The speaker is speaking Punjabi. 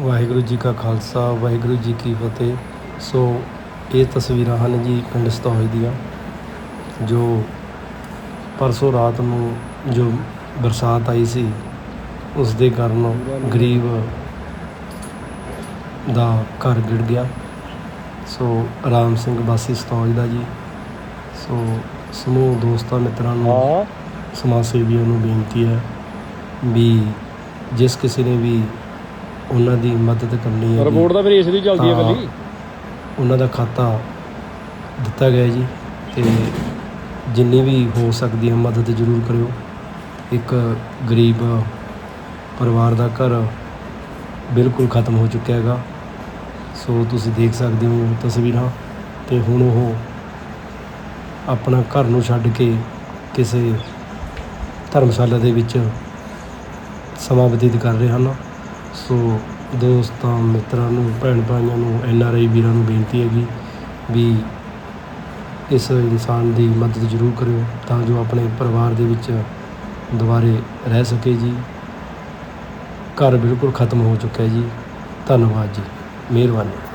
ਵਾਹਿਗੁਰੂ ਜੀ ਕਾ ਖਾਲਸਾ ਵਾਹਿਗੁਰੂ ਜੀ ਕੀ ਫਤਿਹ। ਸੋ ਇਹ ਤਸਵੀਰਾਂ ਹਨ ਜੀ ਪਿੰਡ ਸਤੌਜ ਦੀਆਂ ਜੋ ਪਰਸੋਂ ਰਾਤ ਨੂੰ ਜੋ ਬਰਸਾਤ ਆਈ ਸੀ ਉਸ ਦੇ ਕਾਰਨ ਗਰੀਬ ਦਾ ਘਰ ਗਿਰ ਗਿਆ। ਸੋ ਰਾਮ ਸਿੰਘ ਵਾਸੀ ਸਤੌਜ ਦਾ ਜੀ। ਸੋ ਸਮੂਹ ਦੋਸਤਾਂ ਮਿੱਤਰਾਂ ਨੂੰ ਸਮਾਜ ਸੇਵੀਆਂ ਨੂੰ ਬੇਨਤੀ ਹੈ ਵੀ ਜਿਸ ਕਿਸੇ ਨੇ ਵੀ ਉਹਨਾਂ ਦੀ ਮਦਦ ਕਰਨੀ ਹੈ ਰਿਪੋਰਟ ਤਾਂ ਫਿਰ ਇਸ ਦੀ ਚੱਲਦੀ ਹੈ ਕੱਲੀ ਉਹਨਾਂ ਦਾ ਖਾਤਾ ਦਿੱਤਾ ਗਿਆ ਜੀ ਤੇ ਜਿੰਨੀ ਵੀ ਹੋ ਸਕਦੀ ਹੈ ਮਦਦ ਜ਼ਰੂਰ ਕਰਿਓ। ਇੱਕ ਗਰੀਬ ਪਰਿਵਾਰ ਦਾ ਘਰ ਬਿਲਕੁਲ ਖਤਮ ਹੋ ਚੁੱਕਿਆ ਹੈਗਾ। ਸੋ ਤੁਸੀਂ ਦੇਖ ਸਕਦੇ ਹੋ ਤਸਵੀਰਾਂ ਤੇ ਹੁਣ ਉਹ ਆਪਣਾ ਘਰ ਨੂੰ ਛੱਡ ਕੇ ਕਿਸੇ ਧਰਮਸ਼ਾਲਾ ਦੇ ਵਿੱਚ ਸਮਾਂ ਬਤੀਤ ਕਰ ਰਹੇ ਹਨ। ਸੋ ਦੋਸਤਾਂ, ਮਿੱਤਰਾਂ ਨੂੰ, ਭੈਣ ਭਾਈਆਂ ਨੂੰ, ਐਨ ਆਰ ਆਈ ਵੀਰਾਂ ਨੂੰ ਬੇਨਤੀ ਹੈਗੀ ਵੀ ਇਸ ਇਨਸਾਨ ਦੀ ਮਦਦ ਜ਼ਰੂਰ ਕਰਿਓ ਤਾਂ ਜੋ ਆਪਣੇ ਪਰਿਵਾਰ ਦੇ ਵਿੱਚ ਦੁਬਾਰੇ ਰਹਿ ਸਕੇ ਜੀ। ਘਰ ਬਿਲਕੁਲ ਖਤਮ ਹੋ ਚੁੱਕਾ ਹੈ ਜੀ। ਧੰਨਵਾਦ ਜੀ। ਮਿਹਰਬਾਨੀ।